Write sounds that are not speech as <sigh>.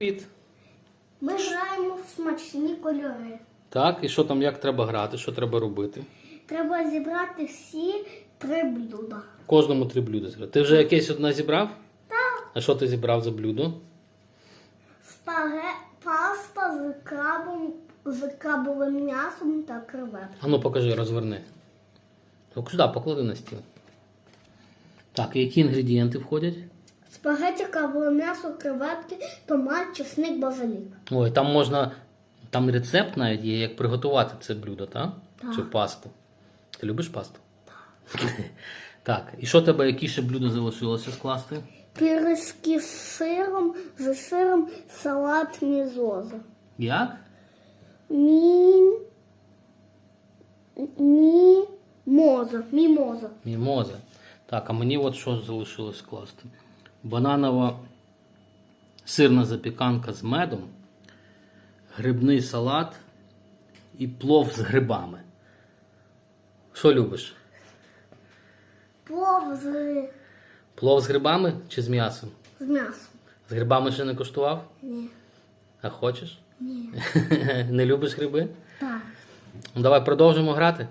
Привіт. Ми граємо в смачні кольори. Так, і що там, як треба грати, що треба робити? Треба зібрати всі три блюда. Кожному три блюда зібрати. Ти вже якесь одне зібрав? Так. А що ти зібрав за блюдо? Спаге... Паста з крабом, з крабовим м'ясом та креветками. А ну покажи, розверни. Так, сюди поклади на стіл. Так, і які інгредієнти входять? Спагеті, крабове м'ясо, креветки, томат, чесник, базилік. Ой, там можна. Там рецепт навіть є, як приготувати це блюдо, так? Так. Цю пасту. Ти любиш пасту? Так. <laughs> Так, і що тебе, які ще блюдо залишилося скласти? Пірішки з сиром, з сиром, салат мізоза. Як? Мі... Мімоза. Мімоза. Мімоза. Так, а мені от що залишилось скласти? Бананова сирна запіканка з медом, грибний салат і плов з грибами. Що любиш? Плов з, Плов з грибами чи з м'ясом? з м'ясом. З грибами ще не коштував? Ні. А хочеш? Ні. <laughs> Не любиш гриби? Так. Ну, давай продовжимо грати.